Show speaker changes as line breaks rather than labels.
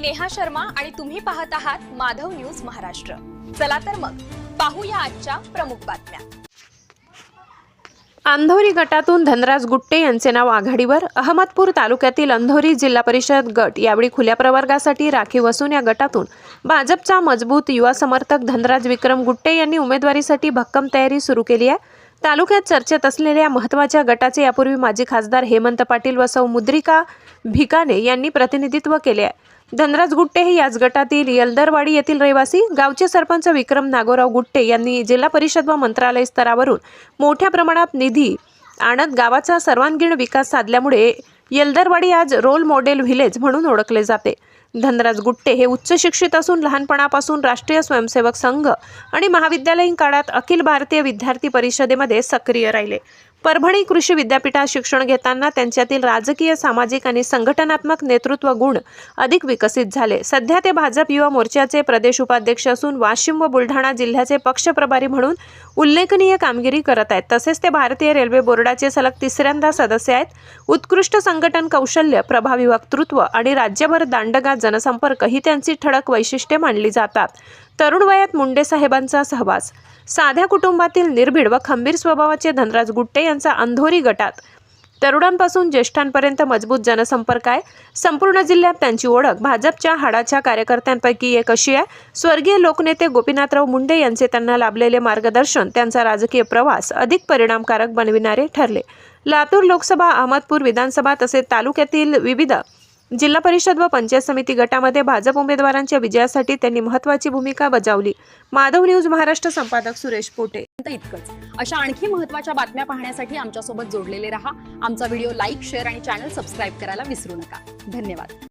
मी नेहा शर्मा आणि तुम्ही पाहत आहात माधव न्यूज महाराष्ट्र. चला तर मग पाहूया आजच्या प्रमुख बातम्या.
अंधोरी गटातून धनराज गुट्टे यांचे नाव आघाडीवर अहमदपूर तालुक्यातील अंधोरी जिल्हा परिषद गट यावेळी खुल्या प्रवर्गासाठी राखीव असून या गटातून भाजपचा मजबूत युवा समर्थक धनराज विक्रम गुट्टे यांनी उमेदवारीसाठी भक्कम तयारी सुरू केली आहे. तालुक्यात चर्चेत असलेल्या महत्त्वाच्या गटाचे यापूर्वी माजी खासदार हेमंत पाटील व सौ मुद्रिका भिकाने यांनी प्रतिनिधित्व केले आहे. धनराज गुट्टे हे याच गटातील यलदरवाडी येथील रहिवासी. गावचे सरपंच विक्रम नागोराव गुट्टे यांनी जिल्हा परिषद व मंत्रालय स्तरावरून मोठ्या प्रमाणात निधी आणत गावाचा सर्वांगीण विकास साधल्यामुळे यलदरवाडी आज रोल मॉडेल व्हिलेज म्हणून ओळखले जाते. धनराज गुट्टे हे उच्च शिक्षित असून लहानपणापासून राष्ट्रीय स्वयंसेवक संघ आणि महाविद्यालयीन काळात अखिल भारतीय विद्यार्थी परिषदेमध्ये सक्रिय राहिले. परभणी कृषी विद्यापीठात शिक्षण घेताना त्यांच्यातील राजकीय सामाजिक आणि संघटनात्मक नेतृत्व गुण अधिक विकसित झाले. सध्या ते भाजप युवा मोर्चाचे प्रदेश उपाध्यक्ष असून वाशिम व बुलढाणा जिल्ह्याचे पक्षप्रभारी म्हणून उल्लेखनीय कामगिरी करत आहेत. तसेच ते भारतीय रेल्वे बोर्डाचे सलग तिसऱ्यांदा सदस्य आहेत. उत्कृष्ट संघटन कौशल्य प्रभावी वक्तृत्व आणि राज्यभर दांडगा जनसंपर्क ही त्यांची ठळक वैशिष्ट्ये मानली जातात. तरुण वयात मुंडे साहेबांचा सहवास. साध्या कुटुंबातील निर्भीड व खंबीर स्वभावाचे धनराज गुट्टे यांचा अंधोरी गटात. तरुणांपासून ज्येष्ठांपर्यंत मजबूत जनसंपर्क आहे. संपूर्ण जिल्ह्यात त्यांची ओळख भाजपच्या हाडाच्या कार्यकर्त्यांपैकी एक अशी आहे. स्वर्गीय लोकनेते गोपीनाथराव मुंडे यांचे त्यांना लाभलेले मार्गदर्शन त्यांचा राजकीय प्रवास अधिक परिणामकारक बनविणारे ठरले. लातूर लोकसभा अहमदपूर विधानसभा तसेच तालुक्यातील विविध जिल्हा परिषद व पंचायत समिती गटामध्ये भाजप उमेदवारांच्या विजयासाठी त्यांनी महत्त्वाची भूमिका बजावली. माधव न्यूज महाराष्ट्र संपादक सुरेश पोटे.
इतकंच. अशा आणखी महत्त्वाच्या बातम्या पाहण्यासाठी आमच्यासोबत जोडलेले रहा. आमचा व्हिडिओ लाईक शेअर आणि चॅनल सबस्क्राईब करायला विसरू नका. धन्यवाद.